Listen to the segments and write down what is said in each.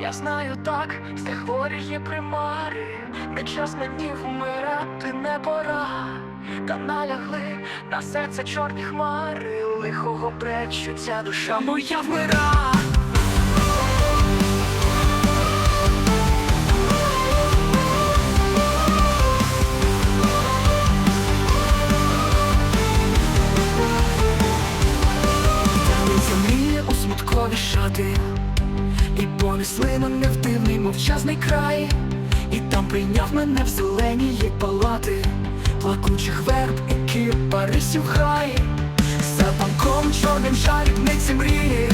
Я знаю так, тих хворі є примари, не час мені вмирати не пора. Та налягли на серце чорні хмари, лихого пречуття душа моя вмира. Шати, і понесли мене в дивний мовчазний край, і там прийняв мене в зелені її палати, плакучих верб і кипарисів хай, за банком чорним жалібниці мрії,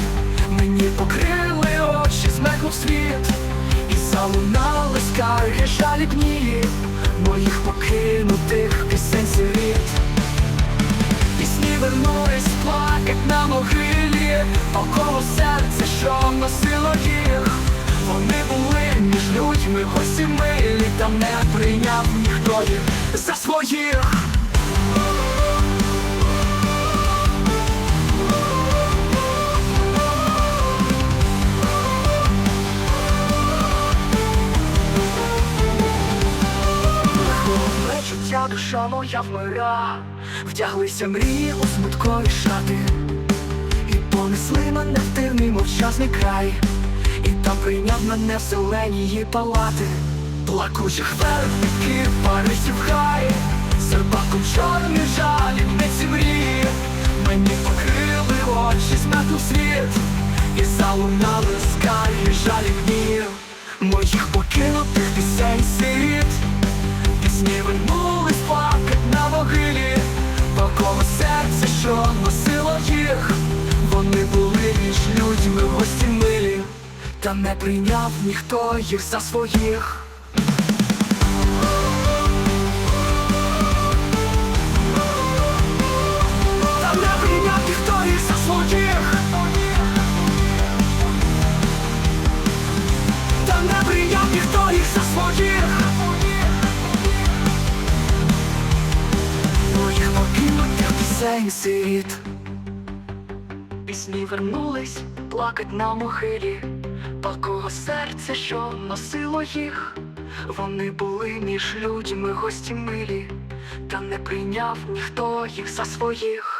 мені покрили очі, змекнув світ, і залунали скарги жалібні, моїх покинутих пісень сиріт. Пісні вернулись плакать на могилі, Около серця, що носило людьми, гості милі, та не прийняв ніхто їх за своїх. Чуття душа моя вмира, вдяглися мрії у смуткові шати, і понесли мене в дивний мовчазний край, і там прийняв мене в палати, плакучих вербників, парисів хай, серпаком чорні жалібниці мрії, мені покрили очі, зметнув світ, і залунали скарги жалібні, моїх покинутих пісень сиріт. Пісні вернулись плакать на могилі, Пакого серця, що носило їх, вони були між людьми гості милі, та не прийняв ніхто їх за своїх. Та не прийняв ніхто їх за своїх. Та не прийняв ніхто їх за своїх. Моїх покинутих пісень світ Пісні вернулись плакать на могилі Палкого серця, що носило їх. Вони були між людьми гості милі Та не прийняв ніхто їх за своїх